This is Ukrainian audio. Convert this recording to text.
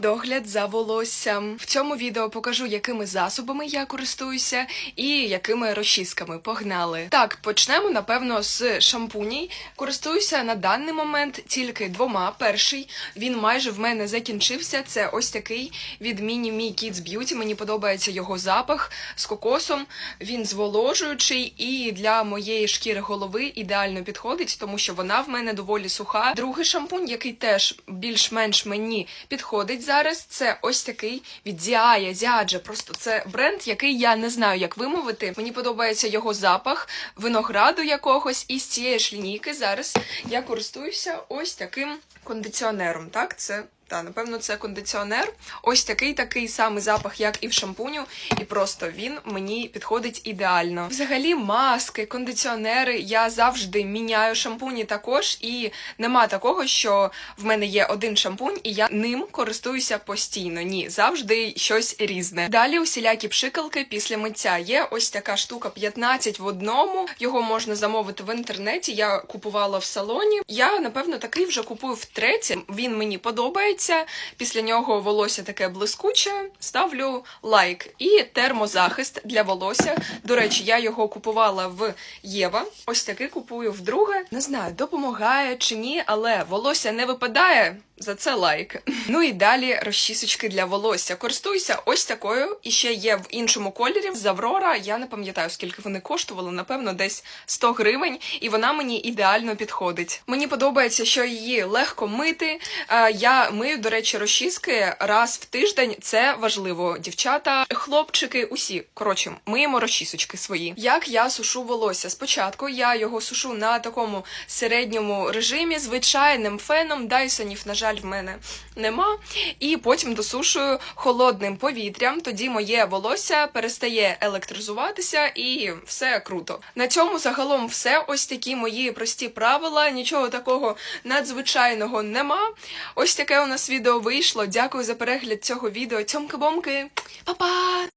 догляд за волоссям. В цьому відео покажу, якими засобами я користуюся і якими розчісками. Погнали. Так, почнемо напевно з шампуній. Користуюся на даний момент тільки двома. Перший він майже в мене закінчився. Це ось такий від Mini Me Kids Beauty. Мені подобається його запах з кокосом. Він зволожуючий і для моєї шкіри голови ідеально підходить, тому що вона в мене доволі суха. Другий шампунь, який теж більш-менш мені підходить зараз, це ось такий від Діая, Діаджа. Просто це бренд, який я не знаю, як вимовити. Мені подобається його запах винограду якогось. І з цієї ж лінійки зараз я користуюся ось таким кондиціонером. Так, це. Та, напевно, це кондиціонер. Ось такий такий самий запах, як і в шампуню, і просто він мені підходить ідеально. Взагалі, маски, кондиціонери. Я завжди міняю шампуні також, і нема такого, що в мене є один шампунь, і я ним користуюся постійно. Ні, завжди щось різне. Далі усілякі пшикалки після миття. Є ось така штука 15 в одному. Його можна замовити в інтернеті. Я купувала в салоні. Я напевно такий вже купую втретє. Він мені подобається. Після нього волосся таке блискуче. Ставлю лайк. І термозахист для волосся. До речі, я його купувала в Єва. Ось такий купую вдруге. Не знаю, допомагає чи ні, але волосся не випадає. За це лайк. Ну і далі розчісочки для волосся. Користуюся ось такою. І ще є в іншому кольорі з Аврора. Я не пам'ятаю, скільки вони коштували, напевно, десь 100 гривень, і вона мені ідеально підходить. Мені подобається, що її легко мити. Е, Я мию, до речі, розчіски раз в тиждень. Це важливо. Дівчата, хлопчики, усі коротше, миємо розчісочки свої. Як я сушу волосся? Спочатку я його сушу на такому середньому режимі, звичайним феном. Дайсонів, на жаль, в мене нема. І потім досушую холодним повітрям. Тоді моє волосся перестає електризуватися і все круто. На цьому загалом все. Ось такі мої прості правила. Нічого такого надзвичайного нема. Ось таке у нас відео вийшло. Дякую за перегляд цього відео. Цьомки-бомки. Па-па!